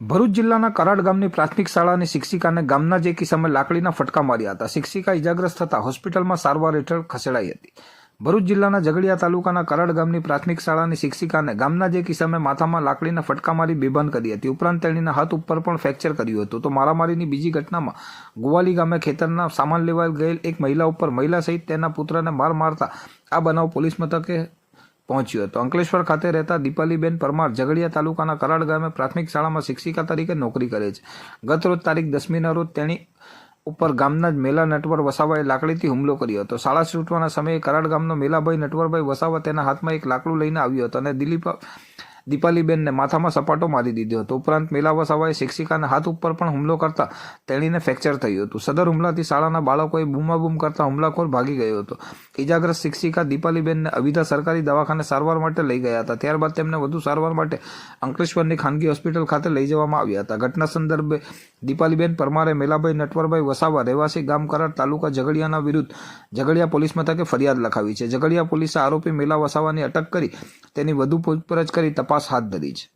ભરૂચ જિલ્લાના કરાડ ગામની પ્રાથમિક શાળાની શિક્ષિકાને ગામના જે કિસ્સામાં લાકડીના ફટકા માર્યા હતા. શિક્ષિકા ઇજાગ્રસ્ત થતા હોસ્પિટલમાં સારવાર હેઠળ ખસેડાઈ હતી. ભરૂચ જિલ્લાના ઝઘડિયા તાલુકાના કરાડ ગામની પ્રાથમિક શાળાની શિક્ષિકાને ગામના જે કિસ્સામાં માથામાં લાકડીના ફટકા મારી બેભાન કરી હતી. ઉપરાંત તેણીના હાથ ઉપર પણ ફ્રેક્ચર કર્યું હતું. તો મારામારીની બીજી ઘટનામાં ગોવાલી ગામે ખેતરના સામાન લેવા ગયેલ એક મહિલા ઉપર મહિલા સહિત તેના પુત્રને માર મારતા આ બનાવ પોલીસ મથકે પહોંચ્યો હતો. અંકલેશ્વર ખાતે રહેતા દીપાલીબેન પરમાર ઝઘડિયા તાલુકાના કરાડ ગામે પ્રાથમિક શાળામાં શિક્ષિકા તરીકે નોકરી કરે છે. ગત રોજ તારીખ દસમીના રોજ તેણી ઉપર ગામના જ મેલા નટવર વસાવાએ લાકડીથી હુમલો કર્યો હતો. શાળા છૂટવાના સમયે કરાડ ગામનો મેલાભાઈ નટવરભાઈ વસાવા તેના હાથમાં એક લાકડું લઈને આવ્યો હતો અને દિલીપ દીપાલીબેનને માથામાં સપાટો મારી દીધો હતો. ઉપરાંત મેલા વસાવાએ શિક્ષિકાના હાથ ઉપર પણ હુમલો કરતા તેણીને ફ્રેક્ચર થયું હતું. સદર હુમલાથી શાળાના બાળકોએ બૂમાબૂમ કરતા હુમલાખોર ભાગી ગયો હતો. ઇજાગ્રસ્ત શિક્ષિકા દીપાલીબેનને અવિધા સરકારી દવાખાને સારવાર માટે લઈ ગયા હતા. ત્યારબાદ તેમને વધુ સારવાર માટે અંકલેશ્વરની ખાનગી હોસ્પિટલ ખાતે લઈ જવામાં આવ્યા હતા. ઘટના સંદર્ભે દીપાલીબેન પરમારે મેલાભાઈ નટવરભાઈ વસાવા રહેવાસી ગામ કરાર તાલુકા ઝઘડિયાના વિરુદ્ધ ઝઘડિયા પોલીસ મથકે ફરિયાદ લખાવી છે. ઝઘડિયા પોલીસે આરોપી મેલા વસાવાની અટક કરી તેની વધુ પૂછપરછ કરી તપાસ હાથ ધરી છે